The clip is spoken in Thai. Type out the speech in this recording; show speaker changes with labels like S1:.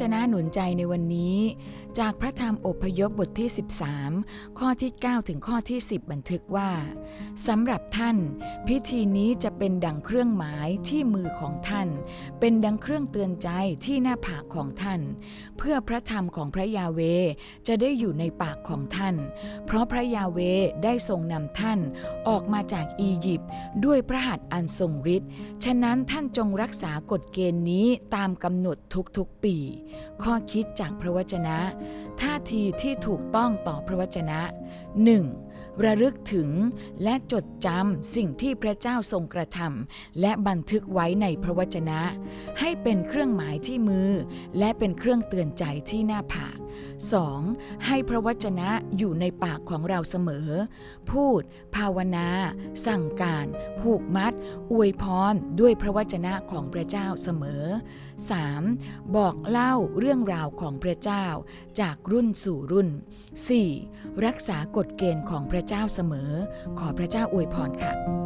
S1: จนะหนุนใจในวันนี้ จากพระธรรมอพยพบทที่ 13 ข้อที่ 9 ถึงข้อที่ 10 บันทึกว่าสำหรับท่าน พิธีนี้จะเป็นดังเครื่องหมายที่มือของท่าน เป็นดังเครื่องเตือนใจที่หน้าผากของท่าน เพื่อพระธรรมของพระยาเวจะได้อยู่ในปากของท่าน เพราะพระยาเวได้ทรงนำท่านออกมาจากอียิปต์ด้วยพระหัตถ์อันทรงฤทธิ์ฉะนั้นท่านจงรักษากฎเกณฑ์นี้ตามกำหนดทุกๆปีข้อคิดจากพระวจนะ ท่าทีที่ถูกต้องต่อพระวจนะ 1. ระลึกถึงและจดจำสิ่งที่พระเจ้าทรงกระทำและบันทึกไว้ในพระวจนะ ให้เป็นเครื่องหมายที่มือ และเป็นเครื่องเตือนใจที่หน้าผาก 2. ให้พระวจนะอยู่ในปากของเราเสมอ พูด ภาวนา สั่งการ ผูกมัด อวยพรด้วยพระวจนะของพระเจ้าเสมอ 3. บอกเล่าเรื่องราวของพระเจ้า จากรุ่นสู่รุ่น 4. รักษากฎเกณฑ์ของพระเจ้าเสมอ ขอพระเจ้าอวยพรค่ะ